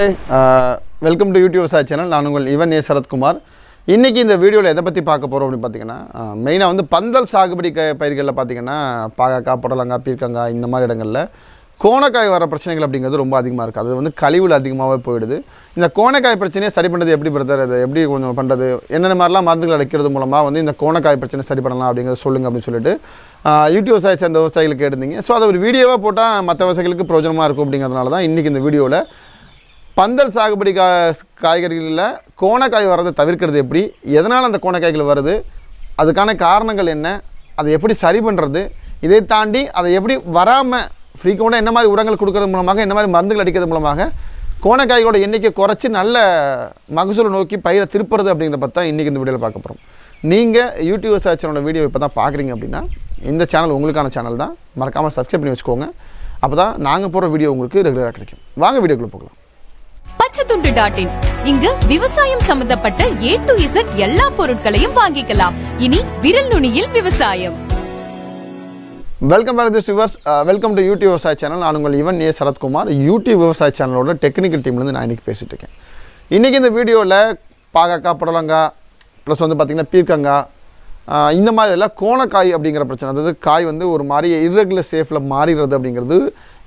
நண்பர்களே welcome to YouTube விவசாய channel நான் உங்கள் இவன் ஏ. சரத்குமார். இன்றைக்கி இந்த வீடியோவில் எதை பற்றி பார்க்க போகிறோம் அப்படின்னு பார்த்தீங்கன்னா மெயினாக வந்து பந்தல் சாகுபடி க பயிர்களில் பார்த்தீங்கன்னா பாகக்காய் புடலங்காய் பீர்க்கங்காய் இந்த மாதிரி இடங்களில் கோணக்காய் வர பிரச்சனைகள் அப்படிங்கிறது ரொம்ப அதிகமாக இருக்குது அது வந்து கழிவுல அதிகமாகவே போயிடுது. இந்த கோணக்காய் பிரச்சனையை சரி பண்ணுறது எப்படி பிரதர் அது எப்படி கொஞ்சம் பண்ணுறது என்னென்ன மாதிரிலாம் மருந்துகள் அடைக்கிறது மூலமாக வந்து இந்த கோணக்காய் பிரச்சனை சரி பண்ணலாம் அப்படிங்கிறத சொல்லுங்க அப்படின்னு சொல்லிட்டு யூடியூப் விவசாய சேர்ந்த விவசாயிகளுக்கு கேட்டிருந்தீங்க. ஸோ அதை ஒரு வீடியோவாக போட்டால் மற்ற விவசாயிகளுக்கு பிரயோஜனமாக இருக்கும் அப்படிங்கிறதுனால தான் இன்றைக்கி இந்த வீடியோவில் பந்தல் சாகுபடி கா காய்கறிகளில் கோணக்காய் வர்றதை தவிர்க்கிறது எப்படி? எதனால் அந்த கோணக்காய்கள் வருது? அதுக்கான காரணங்கள் என்ன? அதை எப்படி சரி பண்ணுறது இதை தாண்டி அதை எப்படி வராமல் ஃப்ரீக்வெண்ட்டாக என்ன மாதிரி உரங்கள் கொடுக்கறது மூலமாக என்ன மாதிரி மருந்துகள் அடிக்கிறது மூலமாக கோணக்காய்களோட எண்ணிக்கை குறைச்சி நல்ல மகசூலை நோக்கி பயிரை திருப்புறது அப்படிங்கிறத பார்த்தா தான் இன்றைக்கி இந்த வீடியோவில் பார்க்க போகிறோம் நீங்கள் யூடியூப் சர்ச்சனோட வீடியோ இப்போ தான் பார்க்குறீங்க அப்படின்னா இந்த சேனல் உங்களுக்கான சேனல் தான். மறக்காமல் சப்ஸ்கிரைப் பண்ணி வச்சுக்கோங்க. அப்போ தான் நாங்கள் போகிற வீடியோ உங்களுக்கு ரெகுலராக கிடைக்கும். வாங்க வீடியோக்குள்ளே போகலாம். பச்சைத்துண்டு டாட் இன் இங்கு விவசாயம் சம்பந்தப்பட்ட ஏ டு இசட் எல்லா பொருட்களையும் வாங்கிக்கலாம். இனி விரல் நுனியில் விவசாயம். Welcome back this viewers welcome to YouTube விவசாய சேனல் நான் உங்கள் இவன் ஏ. சரத்குமார். யூடியூப் விவசாய சேனலோட டெக்னிக்கல் டீம்லேருந்து நான் இன்றைக்கி பேசிகிட்டு இருக்கேன். இன்றைக்கி இந்த வீடியோவில் பாகக்காய் புடலங்காய் ப்ளஸ் வந்து பார்த்திங்கன்னா பீர்க்கங்காய் இந்த மாதிரி எல்லாம் கோணக்காய் அப்படிங்கிற பிரச்சனை அதாவது காய் வந்து ஒரு மாதிரி இர்ரெகுலர் ஷேஃபில் மாறிடுறது அப்படிங்கிறது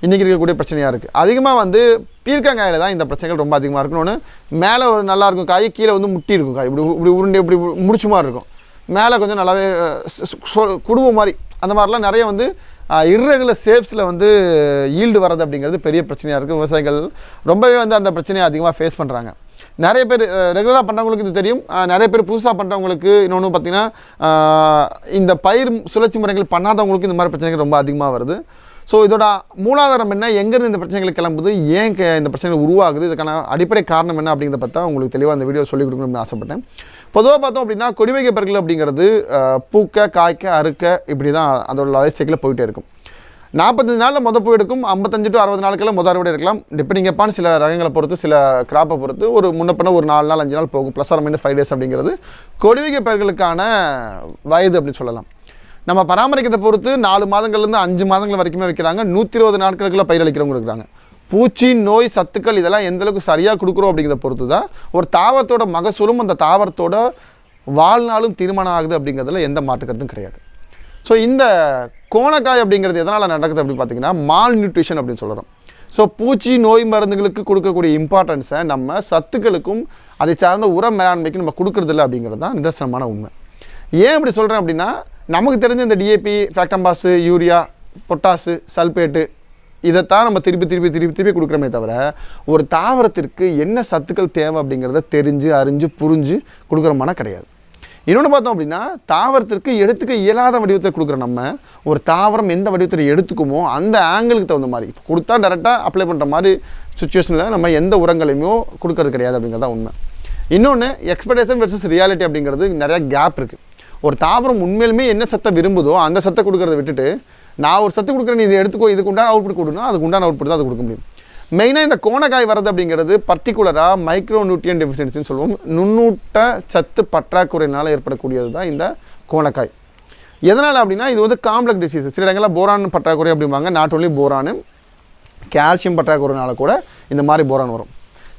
இன்றைக்கி இருக்கக்கூடிய பிரச்சனையாக இருக்குது அதிகமாக வந்து பீர்க்கங்காயில் தான் இந்த பிரச்சனைகள் ரொம்ப அதிகமாக இருக்கணும்னு மேலே ஒரு நல்லா இருக்கும் காய் கீழே வந்து முட்டி இருக்கும் காய். இப்படி இப்படி உருண்டை இப்படி முடிச்ச மாதிரி இருக்கும். மேலே கொஞ்சம் நல்லாவே சொ- குடும்பம் மாதிரி. அந்த மாதிரிலாம் நிறைய வந்து இர்ரெகுலர் சேஃப்ஸில் வந்து ஈல்டு வர்றது அப்படிங்கிறது பெரிய பிரச்சனையாக இருக்குது விவசாயிகள் ரொம்பவே வந்து அந்த பிரச்சனையை அதிகமாக ஃபேஸ் பண்ணுறாங்க நிறைய பேர் ரெகுலராக பண்ணுறவங்களுக்கு இது தெரியும். நிறைய பேர் புதுசாக பண்ணுறவங்களுக்கு இன்னொன்று பார்த்தீங்கன்னா இந்த பயிர் சுழற்சி முறைகள் பண்ணாதவங்களுக்கு இந்த மாதிரி பிரச்சனைகள் ரொம்ப அதிகமாக வருது. ஸோ இதோட மூலாதாரம் என்ன? எங்கேருந்து இந்த பிரச்சனைகள் கிளம்புது? ஏன் க- இந்த பிரச்சனைகள் உருவாகுது? இதுக்கான அடிப்படை காரணம் என்ன அப்படிங்கிறத பார்த்தா உங்களுக்கு தெளிவாக அந்த வீடியோ சொல்லிக் கொடுக்கணும்னு ஆசைப்பட்டேன். பொதுவாக பார்த்தோம் அப்படின்னா கொடிவைக்க பயிர்கள் அப்படிங்கிறது பூக்க காய்க்க அறுக்க இப்படி தான் அதோட லைஃப் சைக்கிளில் போயிட்டே இருக்கும். நாற்பத்தஞ்சு நாளில் மொதல் பூ எடுக்கும். ஐம்பத்தஞ்சு டு அறுபது நாளுக்கெல்லாம் முதல் அறுவடை இருக்கலாம் டிபெண்டிங் அப்பான் சில ரகங்களை பொறுத்து சில கிராப்பை பொறுத்து ஒரு முன்னப்பின ஒரு நாலு நாள் அஞ்சு நாள் போகும். Plus or minus five days அப்படிங்கிறது. கொடிவைக்க பயிர்களுக்கான வயது அப்படின்னு சொல்லலாம். நம்ம பராமரிக்கிறதை பொறுத்து நாலு மாதங்கள்லேருந்து அஞ்சு மாதங்கள் வரைக்குமே வைக்கிறாங்க. நூற்றி இருபது நாட்களுக்குள்ள பயிர் அளிக்கிறவங்க இருக்கிறாங்க பூச்சி நோய் சத்துக்கள் இதெல்லாம் எந்தளவுக்கு சரியாக கொடுக்குறோம் அப்படிங்கிறத பொறுத்து தான் ஒரு தாவரத்தோட மகசூலும் அந்த தாவரத்தோட வாழ்நாளும் தீர்மானம் ஆகுது அப்படிங்கிறதுல எந்த மாற்று கிடையாது. ஸோ இந்த கோணக்காய் அப்படிங்கிறது எதனால் நடக்குது அப்படின்னு பார்த்தீங்கன்னா மால் நியூட்ரிஷன் அப்படின்னு சொல்கிறோம் ஸோ பூச்சி நோய் மருந்துகளுக்கு கொடுக்கக்கூடிய இம்பார்ட்டன்ஸை நம்ம சத்துக்களுக்கும் அதை சார்ந்த உர மேலாண்மைக்கு நம்ம கொடுக்கறதில்ல அப்படிங்கிறது தான் நிதர்சனமான உண்மை. ஏன் இப்படி சொல்கிறேன் அப்படின்னா நமக்கு தெரிஞ்ச இந்த DAP Factamfos urea potash sulphate இதைத்தான் நம்ம திருப்பி திருப்பி திருப்பி திருப்பி கொடுக்குறோமே தவிர ஒரு தாவரத்திற்கு என்ன சத்துக்கள் தேவை அப்படிங்கிறத தெரிஞ்சு அறிஞ்சு புரிஞ்சு கொடுக்குறமான கிடையாது. இன்னொன்று பார்த்தோம் அப்படின்னா தாவரத்திற்கு எடுத்துக்க இயலாத வடிவத்தை கொடுக்குற நம்ம ஒரு தாவரம் எந்த வடிவத்தில் எடுத்துக்குமோ அந்த ஆங்கிளுக்கு தகுந்த மாதிரி. இப்போ கொடுத்தா டேரெக்டாக அப்ளை பண்ணுற மாதிரி சுச்சுவேஷனில் நம்ம எந்த உரங்களையுமோ கொடுக்கறது கிடையாது அப்படிங்கிறது உண்மை. இன்னொன்று எக்ஸ்பெக்டேஷன் வெர்சஸ் ரியாலிட்டி அப்படிங்கிறது நிறையா கேப் இருக்குது ஒரு தாவரம் உண்மையிலுமே என்ன சத்தை விரும்புதோ அந்த சத்தை கொடுக்கறத விட்டுட்டு நான் ஒரு சத்து கொடுக்குறேன் நீ இதை எடுத்துக்கோ இதுக்கு உண்டான அவுட்புட் கொடுனா அதுக்கு உண்டான அவுட்புட் தான் அது கொடுக்க முடியும். மெயினாக இந்த கோணக்காய் வரது அப்படிங்கிறது பர்டிகுலராக மைக்ரோ நியூட்ரியன் டெஃபிஷியன்சின்னு சொல்லுவோம். நுண்ணூட்ட சத்து பற்றாக்குறையினால் ஏற்படக்கூடியது தான் இந்த கோணக்காய். எதனால் அப்படின்னா இது வந்து காம்ப்ளெக்ஸ் டிசீஸ் சில இடங்களில் போரான் பற்றாக்குறை அப்படிம்பாங்க. நாட் only போரானு கால்சியம் பற்றாக்குறைனால கூட இந்த மாதிரி போரான் வரும்.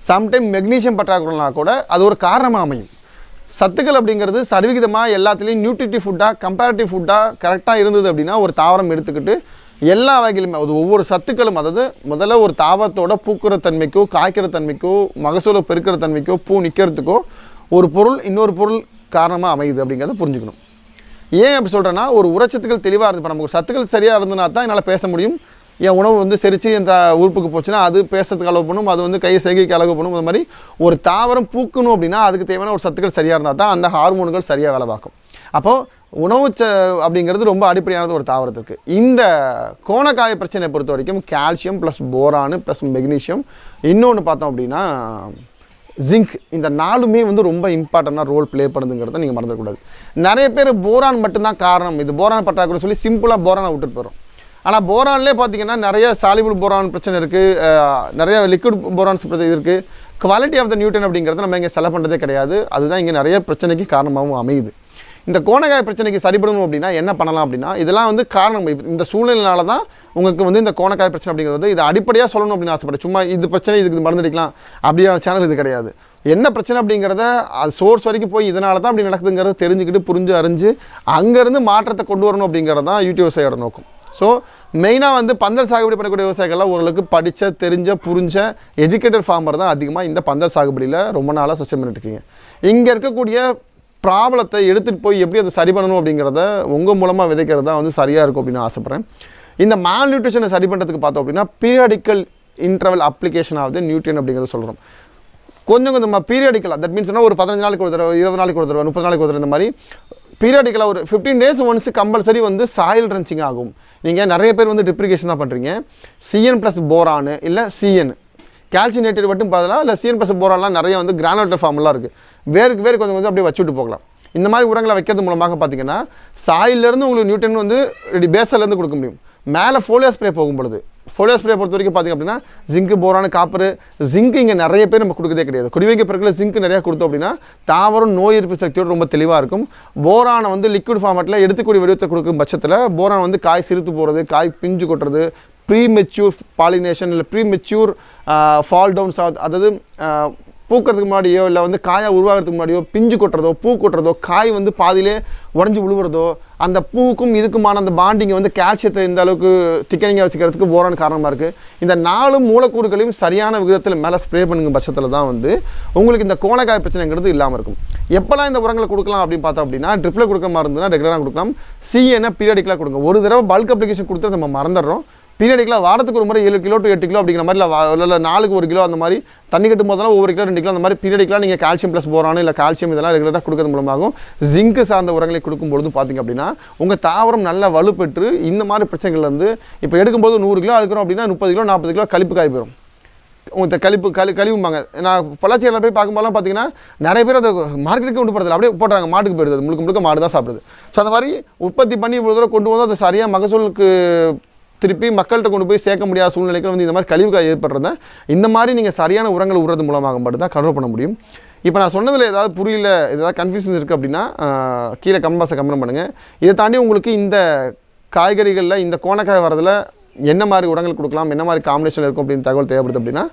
சம்டைம் மெக்னீஷியம் பற்றாக்குறைனா கூட அது ஒரு காரணமாக அமையும். சத்துக்கள் அப்படிங்கிறது சரிவிகிதமாக எல்லாத்துலேயும் நியூட்ரிட்டிவ் ஃபுட்டாக கம்பேரிட்டிவ் ஃபுட்டாக கரெக்டாக இருந்தது அப்படின்னா ஒரு தாவரம் எடுத்துக்கிட்டு எல்லா வகையிலுமே அது ஒவ்வொரு சத்துக்களும் அதாவது முதல்ல ஒரு தாவரத்தோட பூக்கிற தன்மைக்கோ காய்க்கிற தன்மைக்கோ மகசூலை பெருக்கிற தன்மைக்கோ பூ நிற்கிறதுக்கோ ஒரு பொருள் இன்னொரு பொருள் காரணமாக அமையுது அப்படிங்கிறத புரிஞ்சுக்கணும். ஏன் அப்படி சொல்கிறேன்னா ஒரு உரச்சத்துக்கள் தெளிவாக இருந்து இப்போ நமக்கு ஒரு சத்துக்கள் சரியாக இருந்ததுனா தான் என்னால் பேச முடியும். என் உணவு வந்து செரித்து இந்த உறுப்புக்கு போச்சுன்னா அது பேசுறதுக்கு அளவு பண்ணும் அது வந்து கை செய்கைக்கு அளவு பண்ணும். அது மாதிரி ஒரு தாவரம் பூக்கணும் அப்படின்னா அதுக்கு தேவையான ஒரு சத்துக்கள் சரியாக இருந்தால் தான் அந்த ஹார்மோன்கள் சரியாக வேலை பார்க்கும். அப்போது உணவு ச அப்படிங்கிறது ரொம்ப அடிப்படையானது ஒரு தாவரத்துக்கு. இந்த கோணக்காய பிரச்சனையை பொறுத்த வரைக்கும் calcium plus boron plus magnesium இன்னொன்று பார்த்தோம் அப்படின்னா ஜிங்க் இந்த நாலுமே வந்து ரொம்ப இம்பார்ட்டண்டாக ரோல் ப்ளே பண்ணுதுங்கிறத நீங்கள் மறந்துடக்கூடாது. நிறைய பேர் போரான் மட்டும்தான் காரணம். இது போரான் பற்றாக்குறை சொல்லி சிம்பிளாக போரானை விட்டுட்டு போகிறோம் ஆனால் போரான்லேயே பார்த்தீங்கன்னா நிறைய சாலிபிள் போரான் பிரச்சனை இருக்குது நிறைய லிக்விட் போரான்ஸ் பிரச்சனை இருக்குது குவாலிட்டி ஆஃப் த நியூட்டன் அப்படிங்கிறத நம்ம இங்கே செலவு பண்ணுறதே கிடையாது. அதுதான் இங்கே நிறைய பிரச்சனைக்கு காரணமாகவும் அமையுது. இந்த கோணக்காய பிரச்சனைக்கு சரிபடணும் அப்படின்னா என்ன பண்ணலாம் அப்படின்னா இதெல்லாம் வந்து காரணம். இந்த சூழ்நிலையினால தான் உங்களுக்கு வந்து இந்த கோணக்காய பிரச்சனை அப்படிங்கிறது வந்து இதை அடிப்படையாக சொல்லணும் அப்படின்னு ஆசைப்பட்டேன் சும்மா இது பிரச்சனை இதுக்கு இது மருந்து அடிக்கலாம். அப்படியான சேனல் இது கிடையாது. என்ன பிரச்சனை அப்படிங்கிறத அது சோர்ஸ் வரைக்கும் போய் இதனால தான் அப்படி நடக்குதுங்கிறத தெரிஞ்சுக்கிட்டு புரிஞ்சு அறிஞ்சு அங்கேருந்து மாற்றத்தை கொண்டு வரணும் அப்படிங்கிறது தான் யூடியூப் விவசாயியோட நோக்கம். ஸோ மெயினாக வந்து பந்தல் சாகுபடி பண்ணக்கூடிய விவசாயிகள்லாம் ஓரளவுக்கு படித்த தெரிஞ்ச புரிஞ்ச எஜுகேட்டட் ஃபார்மர் தான் அதிகமாக இந்த பந்தல் சாகுபடியில் ரொம்ப நாளாக சஸ்டம் பண்ணிட்டு இருக்கீங்க இங்கே இருக்கக்கூடிய ப்ராப்ளத்தை எடுத்துகிட்டு போய் எப்படி அதை சரி பண்ணணும் அப்படிங்கிறத உங்கள் மூலமாக விதைக்கிறது தான் வந்து சரியாக இருக்கும் அப்படின்னு ஆசைப்பட்றேன். இந்த மால் நியூட்ரிஷனை சரி பண்ணுறதுக்கு பார்த்தோம் அப்படின்னா பீரியாடிக்கல் இன்டர்வல் அப்ளிகேஷன் ஆகுது நியூட்ரியன் அப்படிங்கிறத சொல்கிறோம் கொஞ்சம் கொஞ்சமாக பீரியாடிக்கலாக தட் மீன்ஸ்னா ஒரு பதினஞ்சு நாளைக்கு ஒரு தடவை இருபது நாளைக்கு ஒரு தடவை முப்பது நாளைக்கு ஒரு தடவை இந்த மாதிரி பீரியாடிக்கலாக ஒரு ஃபிஃப்டீன் டேஸ் ஒன்ஸ் கம்பல்சரி வந்து சாயில் ரன்ச்சிங் ஆகும். நீங்கள் நிறைய பேர் வந்து டிப்ரிகேஷன் தான் பண்ணுறீங்க சிஎன் ப்ளஸ் போரானு இல்லை சிஎன் கால்சினேட்டர் மட்டும் பார்த்தலாம் இல்லை சீன் ப்ளஸ் போரான்லாம் நிறைய வந்து கிரானோட்டர் ஃபார்ம்லாம் இருக்குது வேருக்கு வேறு கொஞ்சம் கொஞ்சம் அப்படியே வச்சுட்டு போகலாம். இந்த மாதிரி உரங்களை வைக்கிறது மூலமாக பார்த்தீங்கன்னா சாயிலேருந்து உங்களுக்கு நியூட்டன் வந்து ரெடி பேசலேருந்து கொடுக்க முடியும். மேலே ஃபோலியோ ஸ்ப்ரே போகும் பொழுது ஃபோலியோ ஸ்ப்ரே பொறுத்த வரைக்கும் பார்த்திங்க அப்படின்னா ஜிங்கு போரான காப்பர் ஜிங்க் இங்கே நிறைய பேர் நம்ம கொடுக்கதே கிடையாது. குடிவைக்க பிறகு ஜிங்க் நிறையா கொடுத்தோம் அப்படின்னா தாவரம் நோய் எதிர்ப்பு சக்தியோடு ரொம்ப தெளிவாக இருக்கும். போரானை வந்து லிக்விட் ஃபார்மேட்டில் எடுத்துக்கூடிய வடிவத்தை கொடுக்கும் பட்சத்தில் போரான் வந்து காய் சிறுத்து போகிறது காய் பிஞ்சு கொட்டுறது ப்ரீ மெச்சூர் பாலினேஷன் இல்லை ப்ரீ மெச்சூர் ஃபால் டவுன்ஸ் அதாவது பூக்கிறதுக்கு முன்னாடியோ இல்லை வந்து காயாக உருவாகிறதுக்கு முன்னாடியோ பிஞ்சு கொட்டுறதோ பூ கொட்டுறதோ காய் வந்து பாதியிலே உடஞ்சி விழுவுறதோ அந்த பூவுக்கும் இதுக்குமான அந்த பாண்டிங்கை வந்து கால்சியத்தை இந்த அளவுக்கு திக்கனிங்காக வச்சுக்கிறதுக்கு போரான காரணமாக இருக்குது இந்த நாலு மூலக்கூறுகளையும் சரியான விகிதத்தில் மேலே ஸ்ப்ரே பண்ணுங்க பட்சத்தில் தான் வந்து உங்களுக்கு இந்த கோணக்காய் பிரச்சனைங்கிறது இல்லாமல் இருக்கும். எப்போல்லாம் இந்த உரங்களை கொடுக்கலாம் அப்படின்னு பார்த்தோம் அப்படின்னா ட்ரிப்பில் கொடுக்க மாதிரி இருந்ததுன்னா ரெகுலராக கொடுக்கலாம். சிஎன்னை பீரியடிக்கலாக கொடுங்க. ஒரு தடவை பல்க் அப்ளிகேஷன் கொடுத்து நம்ம மறந்துடுறோம். பீரியடிக்கலாக வாரத்துக்கு ஒரு முறை ஏழு கிலோ டு எட்டு கிலோ அப்படிங்கிற மாதிரி இல்லை இல்லை நாளுக்கு ஒரு கிலோ அந்த மாதிரி தண்ணி கட்டும் போதெல்லாம் ஒவ்வொரு கிலோ ரெண்டு கிலோ அந்த மாதிரி பீரியடிக்கலாம் நீங்கள் கால்சியம் ப்ளஸ் போரானு இல்லை கால்சியம் இதெல்லாம் ரெகுலராக கொடுக்கறது மூலமாகவும் ஜிங்க் சார்ந்த உரங்களை கொடுக்கும்பொழுது பார்த்திங்க அப்படின்னா உங்கள் தாவரம் நல்லா வலுப்பெற்று இந்த மாதிரி பிரச்சனைகள் வந்து இப்போ எடுக்கும்போது நூறு கிலோ எடுக்கிறோம் அப்படின்னா முப்பது கிலோ நாற்பது கிலோ கழிப்பு காய் போயிடும் உங்கள் கழிப்பு கழி கழிவும்பாங்க. நான் பொள்ளாச்சியில் போய் பார்க்கும்போதெல்லாம் பார்த்தீங்கன்னா நிறைய பேர் அதை மார்க்கெட்டுக்கு கொண்டு போகிறது அப்படியே போடுறாங்க மாட்டுக்கு போயிடுது. அது முழுக்க முழுக்க மாடு தான் சாப்பிடுது. ஸோ அந்த மாதிரி உற்பத்தி பண்ணி இவ்வளோ தூரம் கொண்டு வந்து அது சரியாக மகசூலுக்கு திருப்பி மக்கள்கிட்ட கொண்டு போய் சேர்க்க முடியாத சூழ்நிலைகள் வந்து இந்த மாதிரி கழிவுகள் ஏற்படுறத இந்த மாதிரி நீங்கள் சரியான உரங்கள் உறது மூலமாக மட்டும் தான் கண்ட்ரோல் பண்ண முடியும். இப்போ நான் சொன்னதில் ஏதாவது புரியல ஏதாவது கன்ஃபியூஷன் இருக்குது அப்படின்னா கீழே கமெண்ட் கமெண்ட் பண்ணுங்கள் இதை தாண்டி உங்களுக்கு இந்த காய்கறிகளில் இந்த கோணக்காய் வரதில் என்ன மாதிரி உடங்கள் கொடுக்கலாம் என்ன மாதிரி காம்பினேஷன் இருக்கும் அப்படின்னு தகவல் தேவைப்படுது அப்படின்னா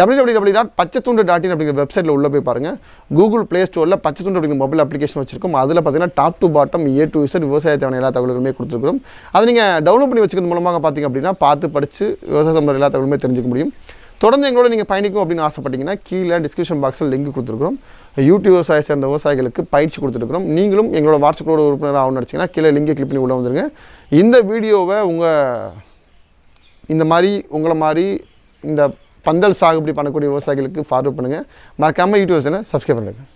www.பச்சைத்துண்டு டாட் பச்சைத்துண்டு டாட் இன் அப்படிங்கிற வெப்சைட்டில் உள்ளே போய் பாருங்கள் கூகுள் ப்ளே ஸ்டோரில் பச்சைத்துண்டு அப்படிங்கிற மொபைல் அப்ளிகேஷன் வச்சிருக்கோம். அதில் பார்த்தீங்கன்னா top to bottom A to Z விவசாய தேவையான எல்லா தகவல்களுமே கொடுத்துருக்கோம் அதை நீங்கள் டவுன்லோட் பண்ணி வச்சுக்கிறது மூலமாக பார்த்தீங்க அப்படின்னா பார்த்து படித்து விவசாய சம்பந்த எல்லா தகவலுமே தெரிஞ்சுக்க முடியும். தொடர்ந்து எங்களோட நீங்கள் பயணிக்கும் அப்படின்னு ஆசைப்பட்டீங்கன்னா கீழே டிஸ்கிரிப்ஷன் பாக்ஸில் லிங்க் கொடுத்துருக்கோம் யூடியூப் விவசாய சேர்ந்த விவசாயிகளுக்கு பயிற்சி கொடுத்துருக்குறோம். நீங்களும் எங்களோட வாட்ஸ்அப்போட உறுப்பினர் ஆகணும்னு நினச்சிங்கன்னா கீழே லிங்கை கிளிக் பண்ணி உள்ள வந்துருங்க. இந்த வீடியோவை உங்கள் இந்த மாதிரி உங்களை மாதிரி இந்த பந்தல் சாகுபடி பண்ணக்கூடிய விவசாயிகளுக்கு ஃபார்வர்ட் பண்ணுங்கள் மறக்காமல் யூடியூப் சேனல் சப்ஸ்கிரைப் பண்ணுங்கள்